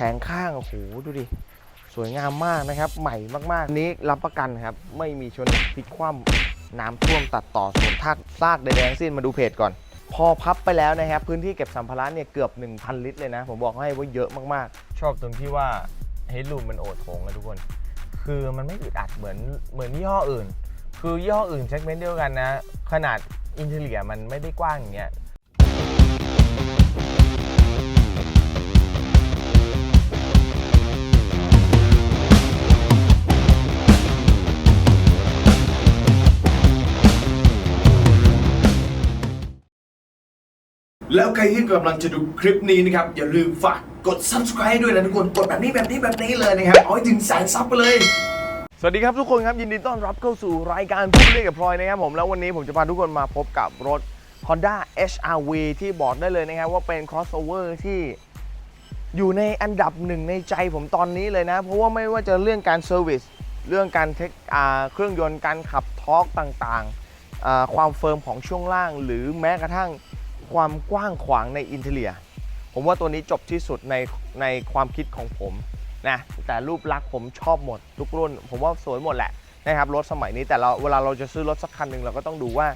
ผงข้างโอ้โหดูดิ สวยงามมากนะครับ ใหม่มากๆ นี้รับประกันครับ ไม่มีชนพลิกคว่ำน้ำท่วมตัดต่อส่วนทากซากใดๆทั้งสิ้นมาดูเพจก่อน พอพับไปแล้วนะครับ พื้นที่เก็บสัมภาระเนี่ยเกือบ 1,000 ลิตรเลยนะ ผมบอกให้ว่าเยอะมากๆ ชอบตรงที่ว่าเฮดรูมมันโอดโถงนะทุกคน คือมันไม่อึดอัดเหมือนเหมือนยี่ห้ออื่น คือยี่ห้ออื่นเซกเมนต์เดียวกันนะ ขนาดอินเทเลียมันไม่ได้กว้างอย่างเงี้ย แล้วใครที่กำลังจะดูคลิปนี้นะครับ อย่าลืมฝากกด subscribe ด้วยนะทุกคนกดแบบนี้แบบนี้แบบนี้เลยนะครับเอาให้ถึงแสนซับไปเลย สวัสดีครับทุกคนครับยินดีต้อนรับเข้าสู่รายการพูดเล่นกับพลอยนะครับผมแล้ววันนี้ผมจะพาทุกคนมาพบกับรถ Honda HRV ที่บอกได้เลยนะครับว่าเป็น crossover ที่อยู่ในอันดับหนึ่งในใจผมตอนนี้เลยนะ เพราะว่าไม่ว่าจะเรื่องการเซอร์วิสเรื่องการเทคเครื่องยนต์การขับทอร์กต่างๆ ความเฟิร์มของช่วงล่าง หรือแม้กระทั่ง ความกว้างขวางในอินเทเลีย ผมว่าตัวนี้จบที่สุดในในความคิดของผมนะแต่รูปลักษณ์ผมชอบหมดทุกรุ่น ผมว่าสวยหมดแหละนะครับรถสมัยนี้แต่เราเวลาเราจะซื้อรถสักคันหนึ่งเราก็ต้องดูว่า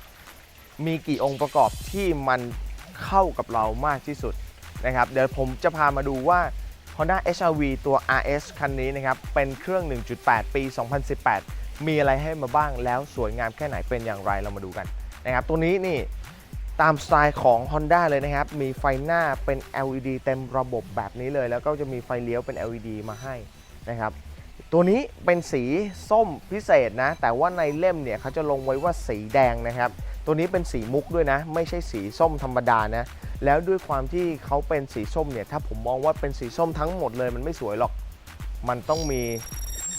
มีกี่องค์ประกอบที่มันเข้ากับเรามากที่สุดนะครับเดี๋ยวผมจะพามาดูว่า Honda HRV ตัว RS คันนี้นะครับเป็นเครื่อง 1.8 ปี 2018 มีอะไรให้มาบ้างแล้วสวยงามแค่ไหนเป็นอย่างไรเรามาดูกันนะครับตัวนี้นี่ ตามสไตล์ของ Honda เลยนะครับ มีไฟหน้าเป็น LED เต็มระบบแบบนี้เลย แล้วก็จะมีไฟเลี้ยวเป็น LED มาให้นะครับ ตัวนี้เป็นสีส้มพิเศษนะ แต่ว่าในเล่มเนี่ยเขาจะลงไว้ว่าสีแดงนะครับ ตัวนี้เป็นสีมุกด้วยนะ ไม่ใช่สีส้มธรรมดานะ แล้วด้วยความที่เขาเป็นสีส้มเนี่ย ถ้าผมมองว่าเป็นสีส้มทั้งหมดเลยมันไม่สวยหรอก มันต้องมี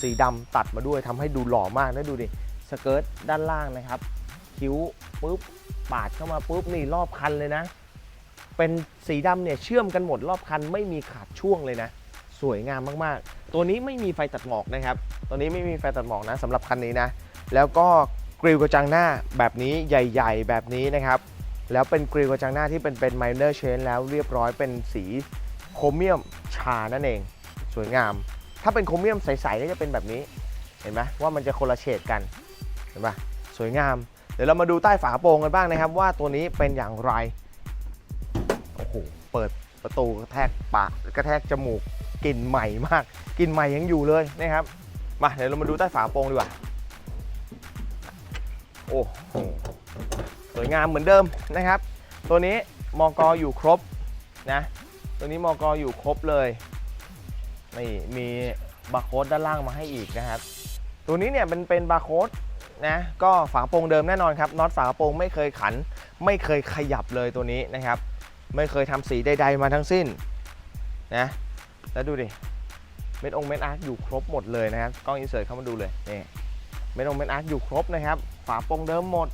สีดำตัดมาด้วยทำให้ดูหล่อมากนะดูดิ สเกิร์ตด้านล่างนะครับ คิ้วปุ๊บ ปาดเข้ามาปุ๊บนี่รอบคันเลยนะ เป็นสีดำเนี่ยเชื่อมกันหมดรอบคันไม่มีขาดช่วงเลยนะ สวยงามมากๆ ตัวนี้ไม่มีไฟตัดหมอกนะครับตัวนี้ไม่มีไฟตัดหมอกนะสำหรับคันนี้นะ แล้วก็กริลกระจังหน้าแบบนี้ใหญ่ ๆ แบบนี้นะครับ แล้วเป็นกริลกระจังหน้าที่เป็นเป็น minor change แล้วเรียบร้อยเป็นสีโครเมียมชานั่นเอง สวยงาม ถ้าเป็นโครเมียมใสๆก็จะเป็นแบบนี้เห็นไหมว่ามันจะคนละเฉดกันเห็นปะสวยงาม เดี๋ยวเรามาดูใต้ฝากระโปรงกันบ้างนะครับ ว่าตัวนี้เป็นอย่างไร โอ้โห เปิดประตูกระแทกปากกระแทกจมูกกลิ่นใหม่มากกลิ่นใหม่ยังอยู่เลยนะครับ มาเดี๋ยวเรามาดูใต้ฝากระโปรงดีกว่า โอ้โห สวยงามเหมือนเดิมนะครับ ตัวนี้มอกอยู่ครบนะ ตัวนี้มอกอยู่ครบเลย นี่มีบาร์โค้ดด้านล่างมาให้อีกนะครับ ตัวนี้เนี่ยเป็นเป็นบาร์โค้ด นะก็ฝาโปรงเดิมแน่นอนครับน็อตฝากระโปรงไม่เคยขัน ไม่เคยขยับเลยตัวนี้นะครับ ไม่เคยทำสีใดๆมาทั้งสิ้นนะแล้วดูดิเม็ดองเม็ดอาร์คอยู่ครบหมดเลยนะครับกล้องอินเสิร์ตเข้ามาดูเลยนี่เม็ดองเม็ดอาร์คอยู่ครบนะครับ ฝาโปรงเดิมหมด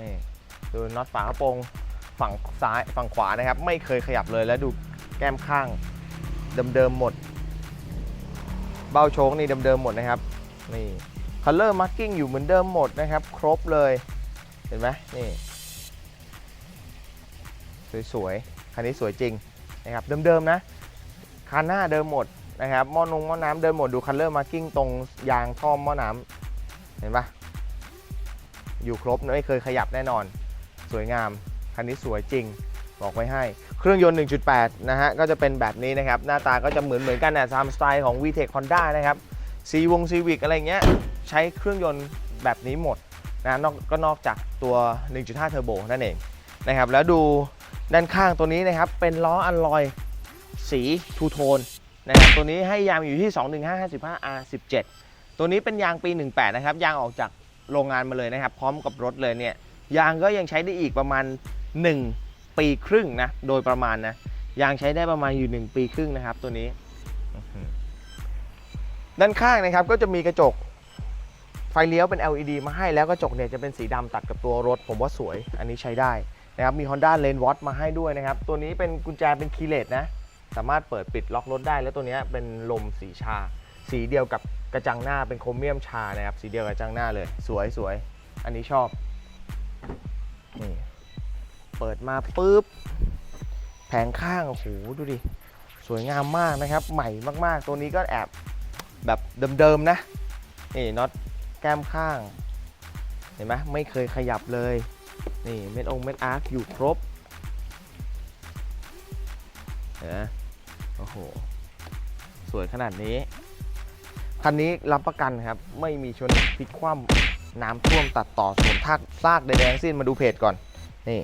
นี่ดูน็อตฝากระโปรงฝั่งซ้ายฝั่งขวานะครับ ไม่เคยขยับเลยแล้วดูแก้มข้างเดิมๆหมด เบ้าโชคนี่เดิมๆหมดนะครับนี่ color marking อยู่เหมือนเดิมหมดนะครับ ครบเลย เห็นไหมนี่ สวยๆ คันนี้สวยจริงนะครับเดิมๆนะ คันหน้าเดิมหมดนะครับหม้อนงหม้อน้ำเดิมหมดดู color marking ตรงยางท่อหม้อน้ำเห็นปะอยู่ครบไม่เคยขยับแน่นอน สวยงาม คันนี้สวยจริงบอกไว้ให้ เครื่องยนต์ 1.8 นะฮะ ก็จะเป็นแบบนี้นะครับ หน้าตาก็จะเหมือนเหมือนกันนะตามสไตล์ของ VTEC Honda นะครับซีวงซีวิกอะไรเงี้ย ใช้เครื่องยนต์แบบนี้หมดนะนอกก็นอกจากตัว 1.5 เทอร์โบนั่นเองนะครับแล้วดูด้านข้างตัวนี้นะครับเป็นล้ออัลลอยสีทูโทนนะครับตัวนี้ให้ยางอยู่ที่ 21555R17 ตัวนี้เป็นยางปี 18 นะครับ ยางออกจากโรงงานมาเลยนะครับ พร้อมกับรถเลยเนี่ย ยางก็ยังใช้ได้อีกประมาณ 1 ปีครึ่งนะ โดยประมาณนะ ยางใช้ได้ประมาณอยู่ 1 ปีครึ่งนะครับ ตัวนี้ ด้านข้างนะครับก็จะมีกระจก ไฟเลี้ยวเป็น LED มาให้แล้วกระจกเนี่ยจะเป็นสีดำตัดกับตัวรถ ผมว่าสวยอันนี้ใช้ได้นะครับมี Honda Lane Watch มาให้ด้วยนะครับ ตัวนี้เป็นกุญแจเป็นคีย์เลสนะ สามารถเปิดปิดล็อกรถได้ แล้วตัวนี้เป็นลมสีชา สีเดียวกับกระจังหน้าเป็นโครเมียมชานะครับ สีเดียวกับกระจังหน้าเลย สวยสวยอันนี้ชอบนี่เปิดมาปุ๊บแผงข้างโอ้โหดูดิสวยงามมากนะครับ ใหม่มากๆ ตัวนี้ก็แอบแบบเดิมๆนะนี่น็อต แก้มข้าง เห็นไหมไม่เคยขยับเลย นี่เม็ดองค์เม็ดอาร์คอยู่ครบเห็นไหมโอ้โห สวยขนาดนี้ คันนี้รับประกันครับ ไม่มีชนพลิกคว่ำน้ำท่วมตัดต่อส่วนทากซากใดๆทั้งสิ้นมาดูเพจก่อน นี่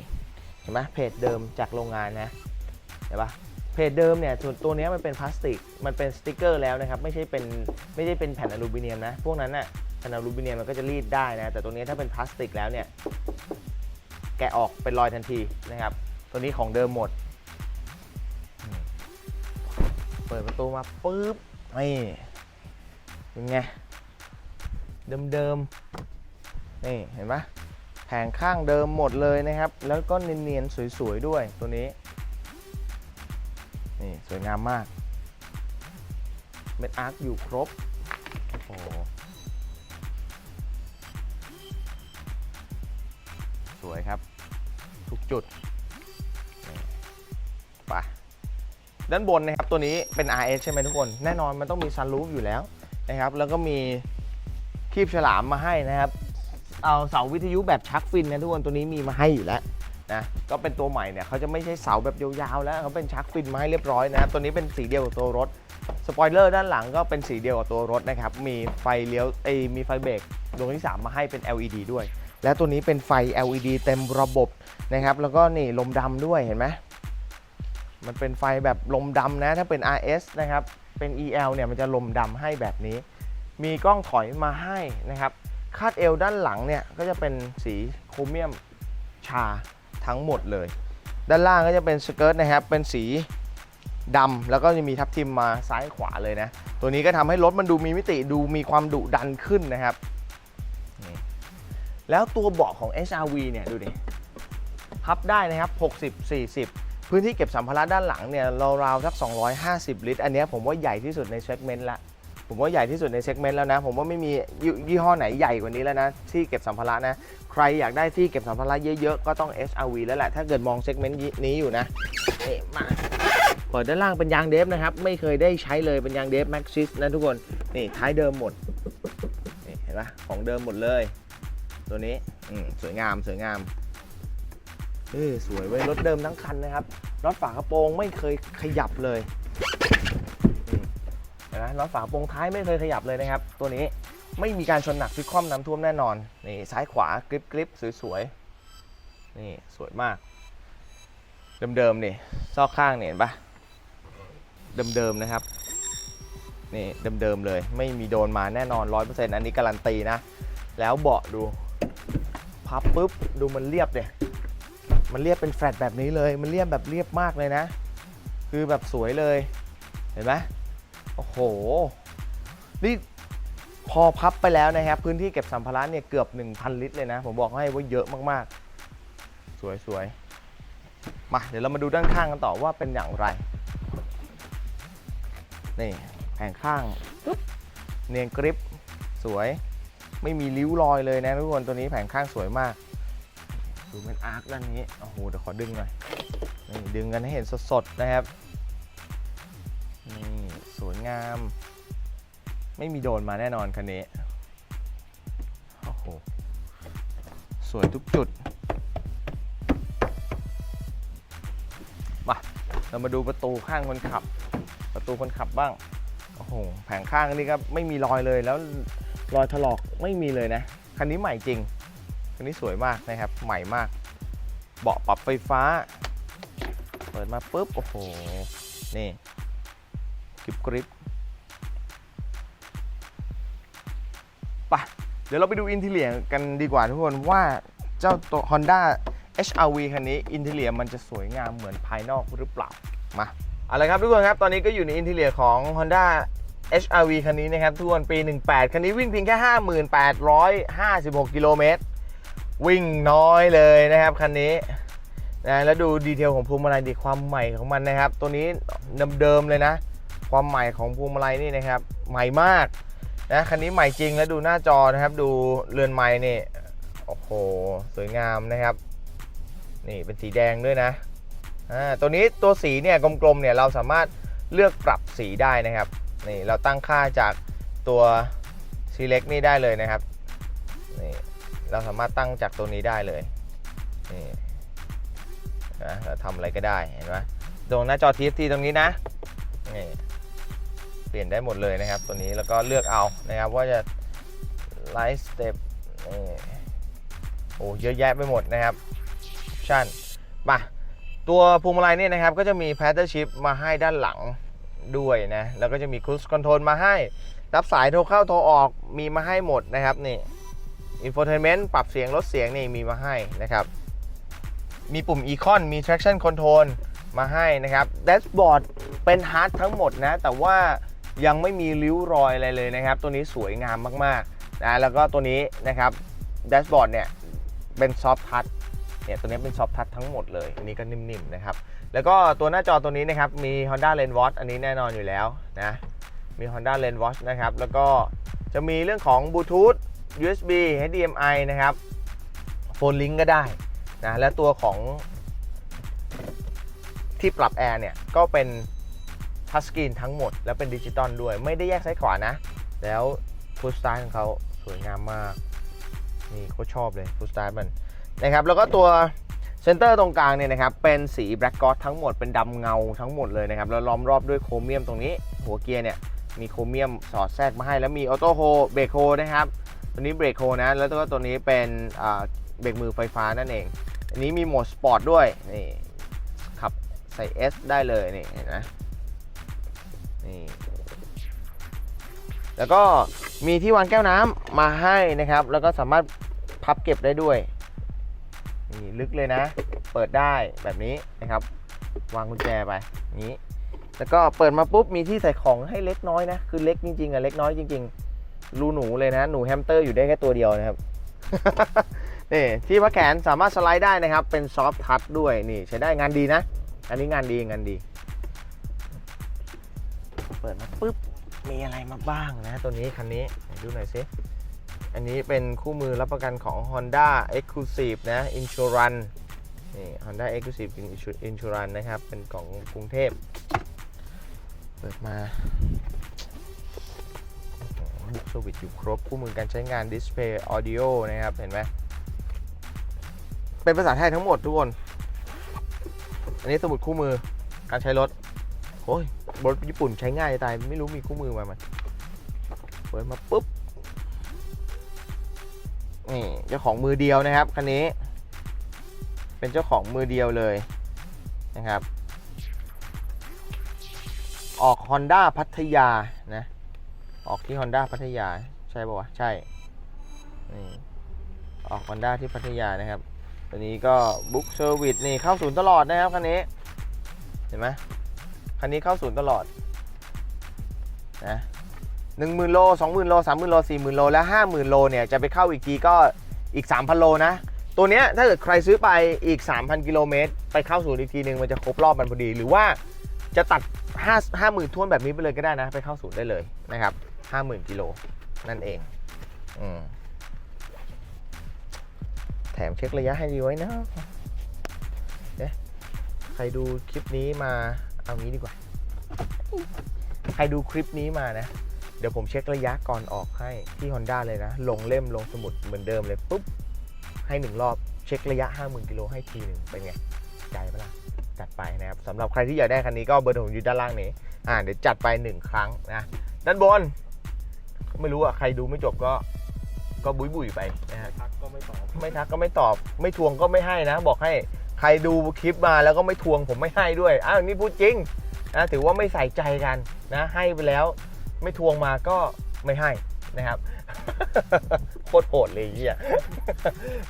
เห็นไหมเพจเดิมจากโรงงานนะ เห็นปะเพจเดิมเนี่ยส่วนตัวนี้มันเป็นพลาสติก มันเป็นสติกเกอร์แล้วนะครับ ไม่ใช่เป็นไม่ใช่เป็นแผ่นอลูมิเนียมนะ พวกนั้นน่ะ แผ่นอลูมิเนียมมันก็จะรีดได้นะ แต่ตัวนี้ถ้าเป็นพลาสติกแล้วเนี่ย แกะออกเป็นรอยทันทีนะครับ ตัวนี้ของเดิมหมด เปิดประตูมาปุ๊บนี่เป็นไง เดิมๆ นี่เห็นไหมแผงข้างเดิมหมดเลยนะครับ แล้วก็เนียนๆ สวยๆ ด้วยตัวนี้ นี่ สวยงามมาก เม็ดอาร์คอยู่ครบ โอ้ สวยครับ ทุกจุดนี่ไปด้านบนนะครับตัวนี้เป็น RS ใช่ไหมทุกคน แน่นอนมันต้องมีซันรูฟอยู่แล้วนะครับ แล้วก็มีคีบฉลามมาให้นะครับ เอาเสาวิทยุแบบชักฟินนะทุกคนตัวนี้มีมาให้อยู่แล้วนะก็เป็นตัวใหม่เนี่ยเขาจะไม่ใช่เสาแบบยาวๆแล้วเขาเป็นชักฟินมาให้เรียบร้อยนะครับตัวนี้เป็นสีเดียวกับตัวรถสปอยเลอร์ด้านหลังก็เป็นสีเดียวกับตัวรถนะครับ มีไฟเลี้ยวเอมีไฟเบรกดวงที่ 3 มาให้เป็น LED ด้วย และตัวนี้เป็นไฟ LED เต็มระบบนะครับ แล้วก็นี่ลมดำด้วยเห็นไหมมันเป็นไฟแบบลมดำนะ ถ้าเป็น RS นะครับ เป็น EL เนี่ยมันจะลมดำให้แบบนี้ มีกล้องถอยมาให้นะครับคาดเอวด้านหลังเนี่ยก็จะเป็นสีโครเมียมชาทั้งหมดเลย ด้านล่างก็จะเป็นสเกิร์ตนะครับ เป็นสีดำแล้วก็จะมีทับทิมมาซ้ายขวาเลยนะ ตัวนี้ก็ทำให้รถมันดูมีมิติดูมีความดุดันขึ้นนะครับ แล้วตัวเบาะของ HRV เนี่ยดูดิพับได้นะครับ 60 40 พื้นที่เก็บสัมภาระด้านหลังเนี่ยราวๆสัก 250 ลิตร อันนี้ผมว่าใหญ่ที่สุดในเซกเมนต์ละผมว่าใหญ่ที่สุดในเซกเมนต์แล้วนะ ผมว่าไม่มียี่ห้อไหนใหญ่กว่านี้แล้วนะ ที่เก็บสัมภาระนะ ใครอยากได้ที่เก็บสัมภาระเยอะๆ ก็ต้อง HRV แล้วแหละ ถ้าเกิดมองเซกเมนต์นี้อยู่นะนี่มาเปิดด้านล่างเป็นยางเดฟนะครับ ไม่เคยได้ใช้เลยเป็นยางเดฟแม็กซิสนะทุกคน นี่ท้ายเดิมหมด นี่เห็นปะของเดิมหมดเลย ตัวนี้อืมสวยงามสวยงามเออสวยเว้ยรถเดิมทั้งคันนะครับน็อตฝากระโปรงไม่เคยขยับเลยนไหมน็อตฝากระโปรงท้ายไม่เคยขยับเลยนะครับ ตัวนี้ไม่มีการชนหนักพลิกคว่ำน้ำท่วมแน่นอนนี่ซ้ายขวากริบกริบสวยๆนี่สวยมาก เดิมๆนี่ซอกข้างเนี่ยเห็นปะเดิมๆนะครับนี่เดิมๆเลย ไม่มีโดนมาแน่นอน 100%อันนี้การันตีนะ แล้วเบาะดู พับปุ๊บดูมันเรียบเนี่ยมันเรียบเป็นแฟลตแบบนี้เลย มันเรียบแบบเรียบมากเลยนะ คือแบบสวยเลยเห็นไหมโอ้โหนี่พอพับไปแล้วนะครับ พื้นที่เก็บสัมภาระเนี่ยเกือบ 1,000 ลิตรเลยนะ ผมบอกให้ว่าเยอะมากๆ สวยๆ มาเดี๋ยวเรามาดูด้านข้างกันต่อว่าเป็นอย่างไร นี่แผงข้างเนียนกริปสวย ไม่มีริ้วรอยเลยนะทุกคนตัวนี้แผงข้างสวยมาก ดูเป็นอาร์คด้านนี้โอ้โหเดี๋ยวขอดึงหน่อยนี่ดึงกันให้เห็นสดๆนะครับนี่สวยงาม ไม่มีโดนมาแน่นอนคันนี้โอ้โหสวยทุกจุดมาเรามาดูประตูข้างคนขับ ประตูคนขับบ้างโอ้โหแผงข้างนี่ก็ไม่มีรอยเลยแล้ว รอยถลอกไม่มีเลยนะ คันนี้ใหม่จริง คันนี้สวยมากนะครับ ใหม่มาก เบาะปรับไฟฟ้า เปิดมาปุ๊บ โอ้โห นี่กริบกริบไปะเดี๋ยวเราไปดูอินทีเลียกันดีกว่าทุกคนว่าเจ้าตัว Honda HRV คันนี้อินทีเลียมันจะสวยงามเหมือนภายนอกหรือเปล่า มาเอาละครับทุกคนครับ ตอนนี้ก็อยู่ในอินทีเลียของ Honda HRV คันนี้นะครับทุกคนปี 18 คันนี้วิ่งเพียงแค่ 5856 กิโลเมตร วิ่งน้อยเลยนะครับคันนี้นะแล้วดูดีเทลของพวงมาลัยดีความใหม่ของมันนะครับ ตัวนี้เดิมๆเลยนะ ความใหม่ของพวงมาลัยนี่นะครับ ใหม่มากนะคันนี้ใหม่จริงแล้วดูหน้าจอนะครับ ดูเรือนไม้นี่โอ้โหสวยงามนะครับ นี่เป็นสีแดงด้วยนะอ่าตัวนี้ตัวสีเนี่ยกลมๆเนี่ยเราสามารถเลือกปรับสีได้นะครับ นี่เราตั้งค่าจากตัว select นี่ได้เลยนะครับนี่เราสามารถตั้งจากตัวนี้ได้เลยนี่นะเราทำอะไรก็ได้เห็นไหมตรงหน้าจอ TFT ตรงนี้นะนี่เปลี่ยนได้หมดเลยนะครับ ตัวนี้แล้วก็เลือกเอานะครับว่าจะ Light Step นี่โอ้เยอะแยะไปหมดนะครับชั่นมาตัวพวงมาลัยเนี่ยนะครับก็จะมี Paddle Shift มาให้ด้านหลัง ด้วยนะ แล้วก็จะมี Cruise Control มาให้ รับสายโทรเข้าโทรออกมีมาให้หมดนะครับนี่ Infotainment ปรับเสียงลดเสียงนี่มีมาให้นะครับ มีปุ่ม Econ มี Traction Control มาให้นะครับ Dashboard เป็นฮาร์ดทั้งหมดนะ แต่ว่ายังไม่มีริ้วรอยอะไรเลยนะครับ ตัวนี้สวยงามมากๆนะแล้วก็ตัวนี้นะครับ Dashboard เนี่ยเป็นซอฟท์ทัช เนี่ยตัวนี้เป็นซอฟทัชทั้งหมดเลย อันนี้ก็นิ่มๆนะครับ แล้วก็ตัวหน้าจอตัวนี้นะครับมี Honda Lane Watch อันนี้แน่นอนอยู่แล้วนะมี Honda Lane Watch นะครับแล้วก็จะมีเรื่องของ Bluetooth USB HDMI นะครับ Phone Link ก็ได้นะและตัวของที่ปรับแอร์เนี่ยก็เป็นทัชสกรีนทั้งหมด แล้วเป็นดิจิตอลด้วยไม่ได้แยกซ้ายขวานะ แล้วฟูลสไตล์ของเขาสวยงามมาก นี่โคตรชอบเลยฟูลสไตล์มัน นะครับแล้วก็ตัวเซนเตอร์ตรงกลางเนี่ยนะครับเป็นสีแบล็กกอ d ทั้งหมดเป็นดำเงาทั้งหมดเลยนะครับแล้วล้อมรอบด้วยโครเมียมตรงนี้ หัวเกียร์เนี่ยมีโครเมียมสอดแทรกมาให้แล้วมีออโต้โฮเบรกโฮนะครับตัวนี้เบรกโฮนะแล้วก็ตัวนี้เป็นเบรกมือไฟฟ้านั่นเอง อันนี้มีโหมดสปอร์ตด้วยนี่ขับใส่ S ได้เลยนี่เห็นไหมนี่แล้วก็มีที่วางแก้วน้ำมาให้นะครับ แล้วก็สามารถพับเก็บได้ด้วย นี่ลึกเลยนะ เปิดได้แบบนี้นะครับ วางกุญแจไปนี้ แล้วก็เปิดมาปุ๊บมีที่ใส่ของให้เล็กน้อยนะ คือเล็กจริงๆอะเล็กน้อยจริง ๆ รูหนูเลยนะ หนูแฮมสเตอร์อยู่ได้แค่ตัวเดียวนะครับนี่ที่พักแขนสามารถสไลด์ได้นะครับ เป็นซอฟทัชด้วยนี่ใช้ได้งานดีนะ อันนี้งานดีงานดี เปิดมาปุ๊บมีอะไรมาบ้างนะ ตัวนี้คันนี้ดูหน่อยสิ อันนี้เป็นคู่มือรับประกันของ Honda Exclusive นะ Insurance นี่ Honda Exclusive Insurance นะครับ เป็นของกรุงเทพ เปิดมาบุกสวิตอยู่ครบ คู่มือการใช้งาน Display Audio นะครับ เห็นไหม เป็นภาษาไทยทั้งหมดทุกคน อันนี้สมุดคู่มือการใช้รถโอ้ยรถญี่ปุ่นใช้ง่ายจะตาย ไม่รู้มีคู่มือมาไหมเปิดมาปุ๊บ นี่เจ้าของมือเดียวนะครับคันนี้ เป็นเจ้าของมือเดียวเลยนะครับ ออก Honda พัทยานะออกที่ Honda พัทยาใช่ป่าวะใช่นี่ออก Honda ที่พัทยานะครับตัวนี้ก็บุ๊กเซอร์วิสนี่เข้าศูนย์ตลอดนะครับคันนี้เห็นไหมคันนี้เข้าศูนย์ตลอดนะ หนึ่งหมื่นโลสองหมื่นโลสามหมื่นโลสี่หมื่นโล และห้าหมื่นโลเนี่ยจะไปเข้าอีกทีก็อีก 3,000 โลนะ ตัวเนี้ยถ้าเกิดใครซื้อไปอีก 3,000 กิโลเมตร ไปเข้าศูนย์อีกทีหนึ่งมันจะครบรอบมันพอดี หรือว่าจะตัด 5 5 0,000ท้วนแบบนี้ไปเลยก็ได้นะ ไปเข้าศูนย์ได้เลยนะครับ 50,000 กิโลนั่นเองอืมแถมเช็คระยะให้ดีไว้นะเอ๊ะใครดูคลิปนี้มาเอางี้ดีกว่า ใครดูคลิปนี้มานะ เดี๋ยวผมเช็คระยะก่อนออกให้ที่ Honda เลยนะ ลงเล่มลงสมุดเหมือนเดิมเลยปุ๊บ ให้หนึ่งรอบเช็คระยะ 50,000กิโลให้ทีหนึ่งเป็นไงใจปะล่ะจัดไปนะครับสำหรับใครที่อยากได้คันนี้ก็เบอร์โทรผมอยู่ด้านล่างนี้อ่าเดี๋ยวจัดไปหนึ่งครั้งนะด้านบน ไม่รู้อะใครดูไม่จบก็ก็บุยบุยๆไปนะฮะทักก็ไม่ตอบไม่ทักก็ไม่ตอบ ไม่ทวงก็ไม่ให้นะ บอกให้ใครดูคลิปมาแล้วก็ไม่ทวงผมไม่ให้ด้วยอ้าวนี่พูดจริงนะถือว่าไม่ใส่ใจกันนะให้ไปแล้ว ไม่ทวงมาก็ไม่ให้นะครับโคตรโหดเลยเฮีย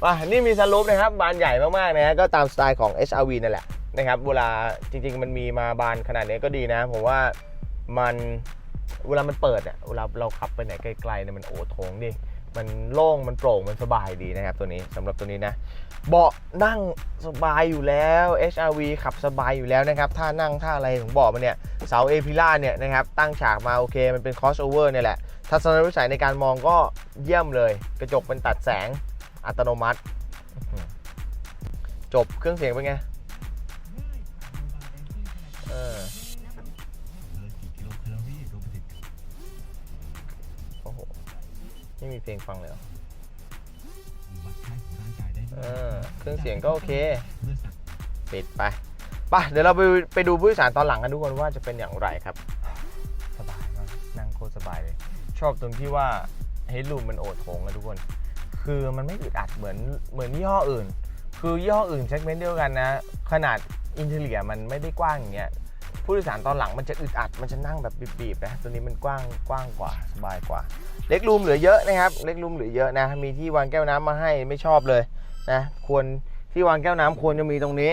ว่านี่มีสลูปนะครับบานใหญ่มากๆนะก็ตามสไตล์ของ HRV นั่นแหละนะครับเวลาจริง ๆ มันมีมาบานขนาดนี้ก็ดีนะ ผมว่ามันเวลามันเปิดอะเวลาเราขับไปไหนไกลๆเนี่ยมันโอโถงดิ มันโล่งมันโปร่งมันสบายดีนะครับตัวนี้สำหรับตัวนี้นะ เบาะนั่งสบายอยู่แล้ว HRV ขับสบายอยู่แล้วนะครับท่านั่งท่าอะไรของเบาะมันเนี่ยเสาเอพิล่าเนี่ยนะครับตั้งฉากมาโอเค มันเป็นคอสโอเวอร์เนี่ยแหละ ทัศนวิสัยในการมองก็เยี่ยมเลย กระจกเป็นตัดแสงอัตโนมัติ จบเครื่องเสียงเป็นไงไม่มีเพลงฟังเลยหรอ ร่างกายได้เออเครื่องเสียงก็โอเคเมื่อสักปิดไปไปเดี๋ยวเราไปไปดูผู้โดยสารตอนหลังกันทุกคนว่าจะเป็นอย่างไรครับ สบายมากนั่งโคตรสบายเลย ชอบตรงที่ว่าเฮดรูมมันโอดโถงอะทุกคน คือมันไม่อึดอัดเหมือนเหมือนยี่ห้ออื่น คือยี่ห้ออื่นเซกเมนต์เดียวกันนะ ขนาดอินเทเลียมันไม่ได้กว้างอย่างเงี้ยผู้โดยสารตอนหลังมันจะอึดอัดมันจะนั่งแบบบีบๆนะตัวนี้มันกว้างกว้างกว่าสบายกว่า เล็กรูมเหลือเยอะนะครับ เล็กรูมเหลือเยอะนะ มีที่วางแก้วน้ำมาให้ไม่ชอบเลย นะควรที่วางแก้วน้ำควรจะมีตรงนี้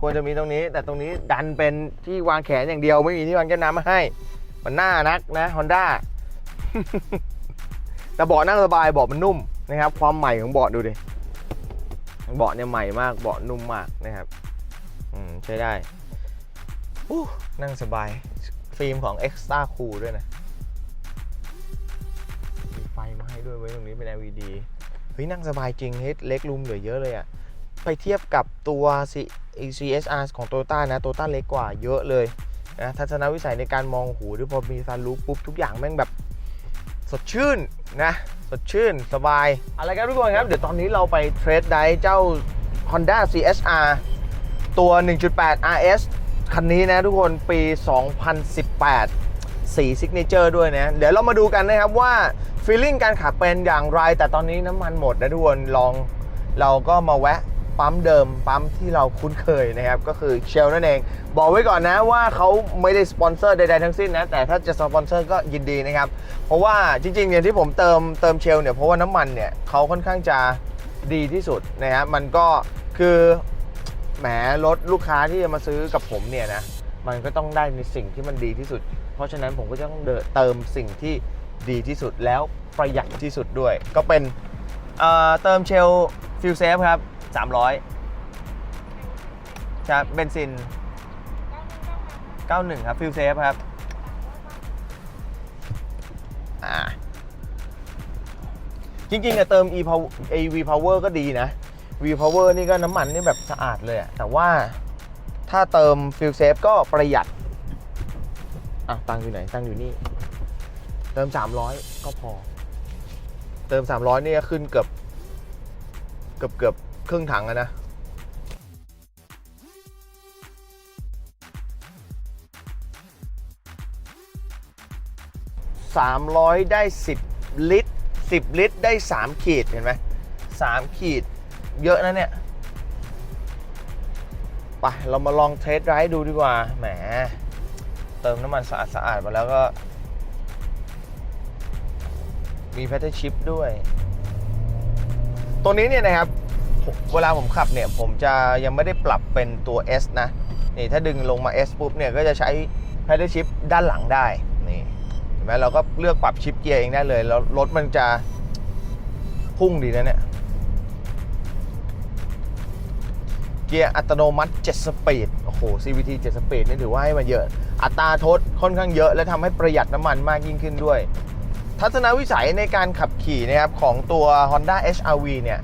ควรจะมีตรงนี้ แต่ตรงนี้ดันเป็นที่วางแขนอย่างเดียวไม่มีที่วางแก้วน้ำมาให้ มันน่านักนะ Honda แต่เบาะนั่งสบายเบาะมันนุ่มนะครับ ความใหม่ของเบาะดูดิเบาะเนี่ยใหม่มากเบาะนุ่มมากนะครับอืมใช้ได้นั่งสบายฟิล์มของ Extra Cool ด้วยนะมีไฟมาให้ด้วยไว้ตรงนี้เป็น LED เฮ้ยนั่งสบายจริงเฮ้ยเล็กรูมเหลือเยอะเลยอะไปเทียบกับตัว CSR ของ Toyota นะ Toyota เล็กกว่าเยอะเลยนะทัศนวิสัยในการมองหูด้วยพอมีซันรูฟปุ๊บทุกอย่างแม่งแบบสดชื่นนะสดชื่นสบายอะไรครับทุกคนครับ เดี๋ยวตอนนี้เราไปเทรดได้เจ้า Honda CSR ตัว 1.8 RS คันนี้นะทุกคนปี 2018 สีซิกเนเจอร์ด้วยนะ เดี๋ยวเรามาดูกันนะครับว่าฟีลลิ่งการขับเป็นอย่างไร แต่ตอนนี้น้ำมันหมดนะทุกคนลองเราก็มาแวะปั๊มเดิมปั๊มที่เราคุ้นเคยนะครับ ก็คือเชลนั่นเอง บอกไว้ก่อนนะว่าเขาไม่ได้สปอนเซอร์ใดๆทั้งสิ้นนะ แต่ถ้าจะสปอนเซอร์ก็ยินดีนะครับ เพราะว่าจริงๆเนี่ยที่ผมเติมเติมเชลเนี่ยเพราะว่าน้ำมันเนี่ยเขาค่อนข้างจะดีที่สุดนะครับมันก็คือแหมรถลูกค้าที่จะมาซื้อกับผมเนี่ยนะมันก็ต้องได้ในสิ่งที่มันดีที่สุด ราะฉะนั้นผมก็จะต้องเดินเติมสิ่งที่ดีที่สุดแล้วประหยัดที่สุดด้วย ก็เป็นเอ่อเติมเชลฟิลเซฟครับ 300ครับเบนซิน 91 ครับฟิลเซฟครับจริงๆอะเติม e power ev power ก็ดีนะ V Power นี่ก็น้ำมันนี่แบบสะอาดเลยอะแต่ว่าถ้าเติม Fuel Safe ก็ประหยัด อะตังค์อยู่ไหนตังค์อยู่นี่ เติม 300 ก็พอ เติม 300นี่ก็ขึ้นเกือบเกือบเกือบครึ่งถังอะนะ300ได้10ลิตร10ลิตรได้3ขีดเห็นไหม3ขีดเยอะนะเนี่ยไปเรามาลองเทสไรด์ดูดีกว่าแหม เติมน้ำมันสะอาดสะอาดมาแล้วก็ มีแพทเทิร์นชิปด้วย ตัวนี้เนี่ยนะครับ เวลาผมขับเนี่ย ผมจะยังไม่ได้ปรับเป็นตัว S นะ นี่ถ้าดึงลงมา S ปุ๊บเนี่ย ก็จะใช้แพทเทิร์นชิปด้านหลังได้ นี่เห็นไหมเราก็เลือกปรับชิปเกียร์เองได้เลย แล้วรถมันจะพุ่งดีนะเนี่ย เกียร์อัตโนมัติ 7 สปีด โอ้โห CVT 7 สปีดนี่ถือว่าให้มันเยอะ อัตราทษค่อนข้างเยอะและทำให้ประหยัดน้ำมันมากยิ่งขึ้นด้วย ทัศนวิสัยในการขับขี่นะครับของตัว Honda HRV เนี่ย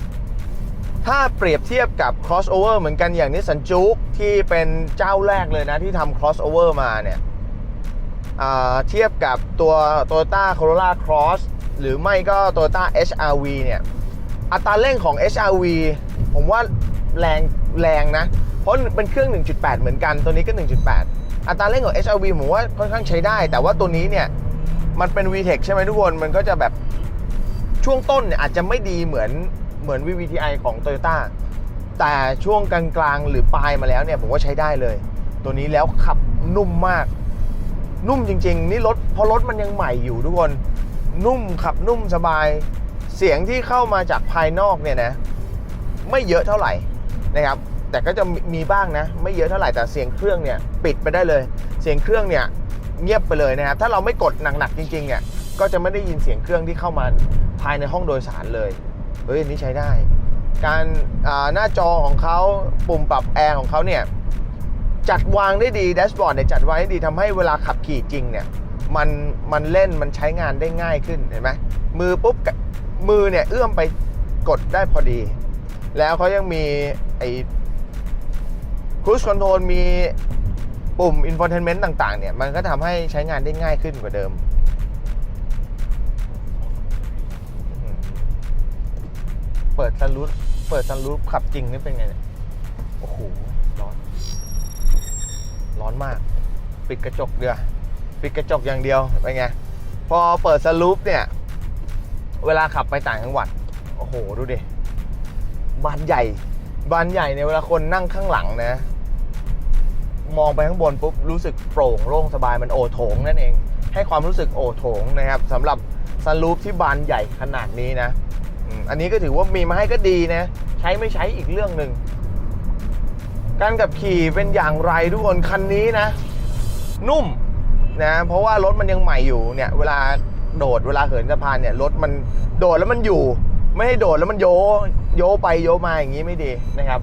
ถ้าเปรียบเทียบกับ crossover เหมือนกันอย่างนี้สันจุกที่เป็นเจ้าแรกเลยนะที่ทำ crossover มาเนี่ยเทียบกับตัว Toyota Corolla Cross หรือไม่ก็ Toyota HRV เนี่ย อัตราเร่งของ HRV ผมว่าแรง แรงนะ เพราะเป็นเครื่อง 1.8 เหมือนกันตัวนี้ก็ 1.8 อัตราเร่งของ HRV ผมว่าค่อนข้างใช้ได้ แต่ว่าตัวนี้เนี่ยมันเป็น VTEC ใช่ไหมทุกคนมันก็จะแบบช่วงต้นเนี่ยอาจจะไม่ดีเหมือนเหมือน VVTi ของ Toyota แต่ช่วงกลางๆหรือปลายมาแล้วเนี่ยผมว่าใช้ได้เลย ตัวนี้แล้วขับนุ่มมาก นุ่มจริง ๆ นี่รถเพราะรถมันยังใหม่อยู่ทุกคน นุ่มขับนุ่มสบาย เสียงที่เข้ามาจากภายนอกเนี่ยนะ ไม่เยอะเท่าไหร่ นะครับ แต่ก็จะมีบ้างนะ ไม่เยอะเท่าไหร่แต่เสียงเครื่องเนี่ยปิดไปได้เลย เสียงเครื่องเนี่ยเงียบไปเลยนะครับ ถ้าเราไม่กดหนักๆจริงๆเนี่ยก็จะไม่ได้ยินเสียงเครื่องที่เข้ามาภายในห้องโดยสารเลยเฮ้ยอันนี้ใช้ได้ การาหน้าจอของเขาปุ่มปรับแอร์ของเขาเนี่ยจัดวางได้ดีแดชบอร์ดเนี่ยจัดวางได้ดีทำให้เวลาขับขี่จริงเนี่ยมันมันเล่นมันใช้งานได้ง่ายขึ้นเห็นไหมมือปุ๊บมือเนี่ยเอื้อมไปกดได้พอดี แล้วเขายังมี ไอ้ cruise control มีปุ่ม infotainment ต่างๆ เนี่ย มันก็ทำให้ใช้งานได้ง่ายขึ้นกว่าเดิม เปิดซันรูฟเปิดซันรูฟขับจริงนี่เป็นไงเนี่ย โอ้โห ร้อน ร้อนมาก ปิดกระจกเดียวปิดกระจกอย่างเดียว เป็นไง พอเปิดซันรูฟเนี่ย เวลาขับไปต่างจังหวัด โอ้โห ดูดิบานใหญ่ บานใหญ่เนี่ยเวลาคนนั่งข้างหลังนะ มองไปข้างบนปุ๊บรู้สึกโปร่งโล่งสบายมันโอโถงนั่นเอง ให้ความรู้สึกโอโถงนะครับสำหรับซันรูฟที่บานใหญ่ขนาดนี้นะอันนี้ก็ถือว่ามีมาให้ก็ดีนะ ใช้ไม่ใช้อีกเรื่องหนึ่งการขับขี่เป็นอย่างไรทุกคนคันนี้นะ นุ่มนะเพราะว่ารถมันยังใหม่อยู่เนี่ย เวลาโดดเวลาเหินสะพานเนี่ยรถมันโดดแล้วมันอยู่ ไม่ให้โดดแล้วมันโย โยไปโยมาอย่างนี้ไม่ดีนะครับ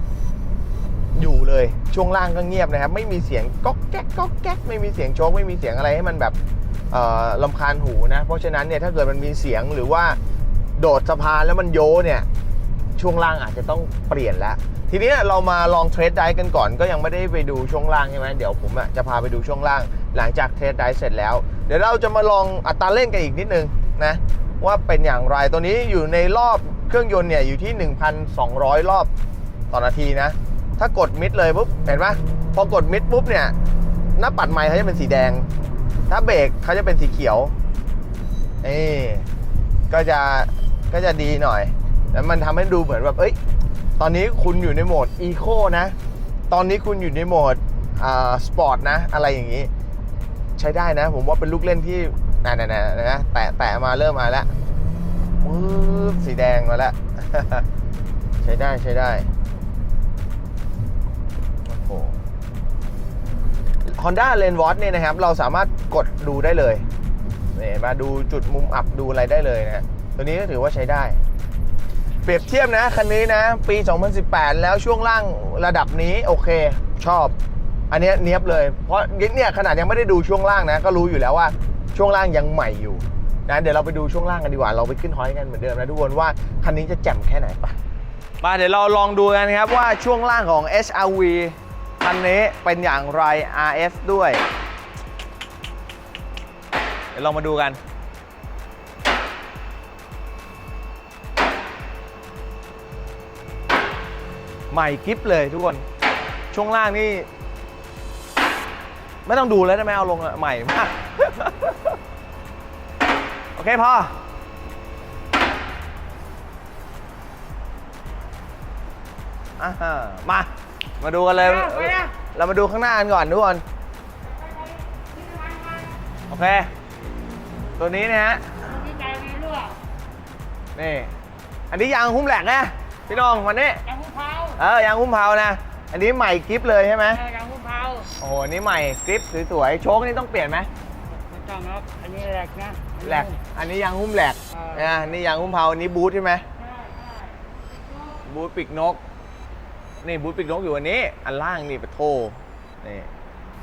อยู่เลยช่วงล่างก็เงียบนะครับ ไม่มีเสียงก๊อกแก๊กก๊อกแก๊กไม่มีเสียงโชกไม่มีเสียงอะไรให้มันแบบลำคาญหูนะ เพราะฉะนั้นเนี่ยถ้าเกิดมันมีเสียงหรือว่าโดดสะพานแล้วมันโยเนี่ยช่วงล่างอาจจะต้องเปลี่ยนแล้วทีนี้เรามาลองเทรดไดกันก่อน ก็ยังไม่ได้ไปดูช่วงล่างใช่ไหมเดี๋ยวผมจะพาไปดูช่วงล่าง หลังจากเทรดไดเสร็จแล้ว เดี๋ยวเราจะมาลองอัตราเร่งกันอีกนิดนึงนะ ว่าเป็นอย่างไรตัวนี้อยู่ในรอบเครื่องยนต์เนี่ยอยู่ที่ 1,200 รอบต่อนาทีนะ ถ้ากดมิดเลยปุ๊บเห็นปะพอกดมิดปุ๊บเนี่ยหน้าปัดไม้เขาจะเป็นสีแดง ถ้าเบรกเขาจะเป็นสีเขียวนี่ก็จะก็จะดีหน่อย แล้วมันทำให้ดูเหมือนแบบเอ้ย ตอนนี้คุณอยู่ในโหมดอีโคนะ ตอนนี้คุณอยู่ในโหมดอ่าสปอร์ตนะ อะไรอย่างนี้ ใช้ได้นะ ผมว่าเป็นลูกเล่นที่ นั่น่ะนะแตะแตะมาเริ่มมาแล้วปึ๊บสีแดงมาแล้ว ใช้ได้ใช้ได้โอ้โห Honda l a n w a t เนี่ยนะครับ เราสามารถกดดูได้เลยเนี่ยมาดูจุดมุมอับดูอะไรได้เลยนะฮะตัวนี้ก็ถือว่าใช้ได้ เปรียบเทียบนะ คันนี้นะ ปี 2018 แล้วช่วงล่างระดับนี้โอเคชอบ อันเนี้ยเนี้ยบเลย เพราะเนี่ยขนาดยังไม่ได้ดูช่วงล่างนะ ก็รู้อยู่แล้วว่า ช่วงล่างยังใหม่อยู่นะเดี๋ยวเราไปดูช่วงล่างกันดีกว่า เราไปขึ้นฮอยกันเหมือนเดิมนะทุกคนว่าคันนี้จะแจ่มแค่ไหนปะมาเดี๋ยวเราลองดูกันครับว่าช่วงล่างของ HRV คันนี้เป็นอย่างไร RS ด้วย เดี๋ยวลองมาดูกัน ใหม่กริปเลยทุกคน ช่วงล่างนี่ ไม่ต้องดูแล้วได้ไหมเอาลงอะใหม่มาก โอเคพออ่าฮะมา มาดูกันเลยเรามาดูข้างหน้ากันก่อนทุกคน โอเค ตัวนี้นะฮะนี่ใจมีรั่วนี่ อันนี้ยางหุ้มแหลกนะ พี่น้องวันนี้ยางหุ้มเผาเออยางหุ้มเผานะ อันนี้ใหม่กริปเลยใช่ไหมเอ อยางหุ้มเผาโอ้โหอันนี้ใหม่กริปสวยๆโชคนี่ต้องเปลี่ยนไหมไม่ต้องครับอันนี้แหลกนะแหลกอันนี้ยางหุ้มแหลกเออนะนี่ยางหุ้มเผาอันนี้บูทใช่ไหมใช่ใช่บูทปีกนก นี่บูทปีกนกอยู่อันนี้ อันล่างนี่ปะโทนี่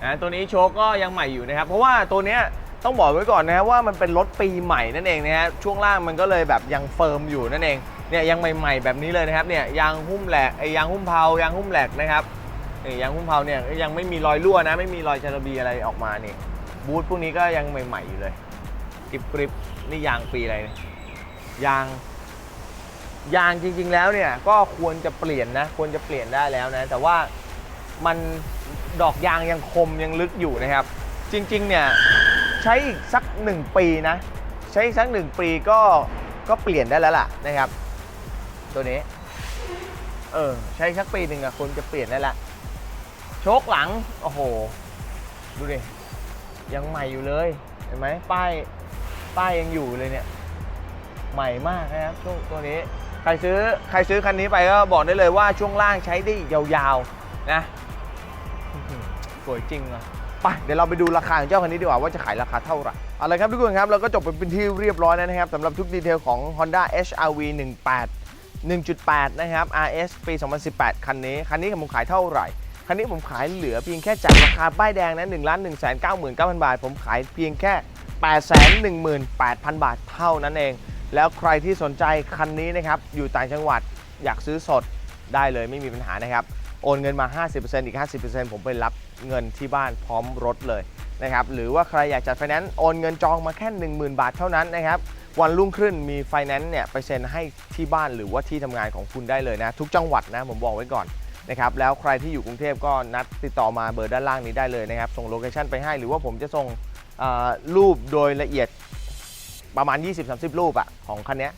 นะตัวนี้โชคก็ยังใหม่อยู่นะครับ เพราะว่าตัวเนี้ยต้องบอกไว้ก่อนนะครับว่ามันเป็นรถปีใหม่นั่นเองนะฮะช่วงล่างมันก็เลยแบบยังเฟิร์มอยู่นั่นเองเนี่ยยังใหม่ ๆ แบบนี้เลยนะครับเนี่ยยางหุ้มแหลกไอ้ยางหุ้มเผายางหุ้มแหลกนะครับ นี่ยางหุ้มเผาเนี่ยยังไม่มีรอยรั่วนะ ไม่มีรอยจาระบีอะไรออกมานี่ บูทพวกนี้ก็ยังใหม่ๆอยู่เลยกริบกริบนี่ยางปีอะไรเนี่ยยาง ยางจริง ๆ แล้วเนี่ยก็ควรจะเปลี่ยนนะ ควรจะเปลี่ยนได้แล้วนะ แต่ว่ามันดอกยางยังคมยังลึกอยู่นะครับ จริง ๆ เนี่ยใช้อีกสักหนึ่งปีนะ ใช้อีกสักหนึ่งปีก็ก็เปลี่ยนได้แล้วล่ะนะครับ ตัวนี้ เออ ใช้สักปีหนึ่งอะควรจะเปลี่ยนได้ละ โชคหลัง โอ้โห ดูดิ ยังใหม่อยู่เลย เห็นไหมป้าย ป้ายยังอยู่เลยเนี่ย ใหม่มากนะครับช่วงตัวนี้ ใครซื้อ ใครซื้อคันนี้ไปก็บอกได้เลยว่าช่วงล่างใช้ได้ยาวๆ นะ สวยจริงอะไปเดี๋ยวเราไปดูราคาของเจ้าคันนี้ดีกว่าว่าจะขายราคาเท่าไหร่เอาละครับทุกคนครับเราก็จบไปเป็นที่เรียบร้อยแล้วนะครับสำหรับทุกดีเทลของ Honda HRV 18 1.8 นะครับ RS ปี 2018 คันนี้ คันนี้ผมขายเท่าไหร่ คันนี้ผมขายเหลือเพียงแค่จากราคาป้ายแดงนะ1 1 9 9 9 0 0บาท ผมขายเพียงแค่818,000บาทเท่านั้นเอง แล้วใครที่สนใจคันนี้นะครับ อยู่ต่างจังหวัดอยากซื้อสดได้เลยไม่มีปัญหานะครับ โอนเงินมา 50%อีก 50%ผมไปรับเงินที่บ้านพร้อมรถเลยนะครับ หรือว่าใครอยากจัดไฟแนนซ์โอนเงินจองมาแค่ 10,000 บาทเท่านั้นนะครับ วันรุ่งขึ้นมีไฟแนนซ์เนี่ยไปเซ็นให้ที่บ้านหรือว่าที่ทำงานของคุณได้เลยนะ ทุกจังหวัดนะผมบอกไว้ก่อน นะครับแล้วใครที่อยู่กรุงเทพก็นัดติดต่อมาเบอร์ด้านล่างนี้ได้เลยนะครับ ส่งโลเคชันไปให้หรือว่าผมจะส่งรูปโดยละเอียดประมาณ 20-30 รูปอะของคันนี้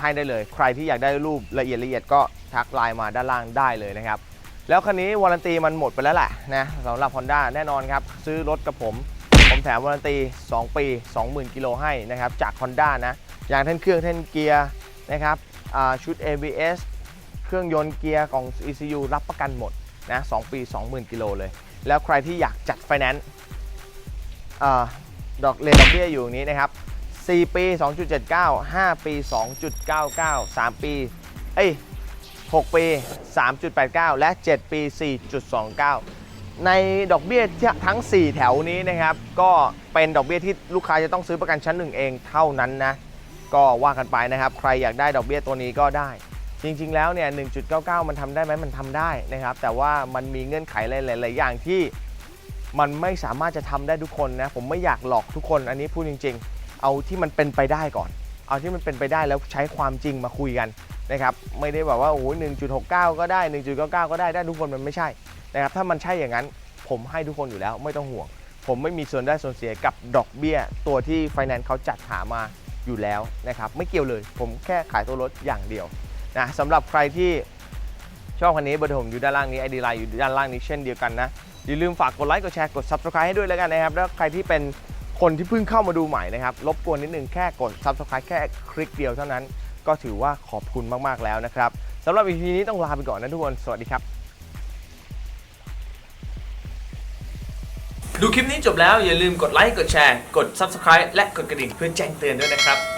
ให้ได้เลย ใครที่อยากได้รูปละเอียดละเอียดก็ทักไลน์มาด้านล่างได้เลยนะครับ แล้วคันนี้วารันตีมันหมดไปแล้วแหละนะสำหรับ Honda แน่นอนครับ ซื้อรถกับผม ผมแถมวารันตี 2 ปี 20,000 กิโลให้นะครับ จาก Honda นะ อย่างแท่นเครื่องแท่นเกียร์นะครับชุด ABS เครื่องยนต์เกียร์ของ ECU รับประกันหมดนะ2ปี 20,000 กิโลเลย แล้วใครที่อยากจัดไฟแนนซ์ดอกเลนดอกเบี้ยอยู่นี้นะครับ 4 ปี 2.79 5 ปี 2.99 3 ปีเอ้ย6 ปี 3.89 และ 7 ปี 4.29 ในดอกเบี้ยทั้ง 4 แถวนี้นะครับ ก็เป็นดอกเบี้ยที่ลูกค้าจะต้องซื้อประกันชั้นหนึ่งเองเท่านั้นนะ ก็ว่ากันไปนะครับ ใครอยากได้ดอกเบี้ยตัวนี้ก็ได้ จริง ๆ แล้วเนี่ย 1.99 มันทำได้ไหมมันทำได้นะครับ แต่ว่ามันมีเงื่อนไขหลาย ๆ อย่างที่มันไม่สามารถจะทำได้ทุกคนนะ ผมไม่อยากหลอกทุกคน อันนี้พูดจริง ๆ เอาที่มันเป็นไปได้ก่อน เอาที่มันเป็นไปได้แล้วใช้ความจริงมาคุยกันนะครับ ไม่ได้แบบว่าโอ้โห1.69 ก็ได้ 1.99 ก็ได้ ได้ทุกคนมันไม่ใช่นะครับ ถ้ามันใช่อย่างนั้น ผมให้ทุกคนอยู่แล้ว ไม่ต้องห่วง ผมไม่มีส่วนได้ส่วนเสียกับดอกเบี้ย ตัวที่ไฟแนนซ์เขาจัดหามาอยู่แล้วนะครับ ไม่เกี่ยวเลย ผมแค่ขายตัวรถอย่างเดียว นะสำหรับใครที่ชอบคันนี้เบอร์โทรผมอยู่ด้านล่างนี้ไอดีไลน์อยู่ด้านล่างนี้เช่นเดียวกันนะอย่าลืมฝากกดไลค์กดแชร์กด subscribe ให้ด้วยแล้วกันนะครับ แล้วใครที่เป็นคนที่เพิ่งเข้ามาดูใหม่นะครับรบกวนนิดนึงแค่กด subscribe แค่คลิกเดียวเท่านั้น ก็ถือว่าขอบคุณมากๆแล้วนะครับสำหรับ EP นี้ต้องลาไปก่อนนะทุกคน สวัสดีครับ ดูคลิปนี้จบแล้วอย่าลืมกดไลค์กดแชร์ กด Subscribe และกดกระดิ่งเพื่อแจ้งเตือนด้วยนะครับ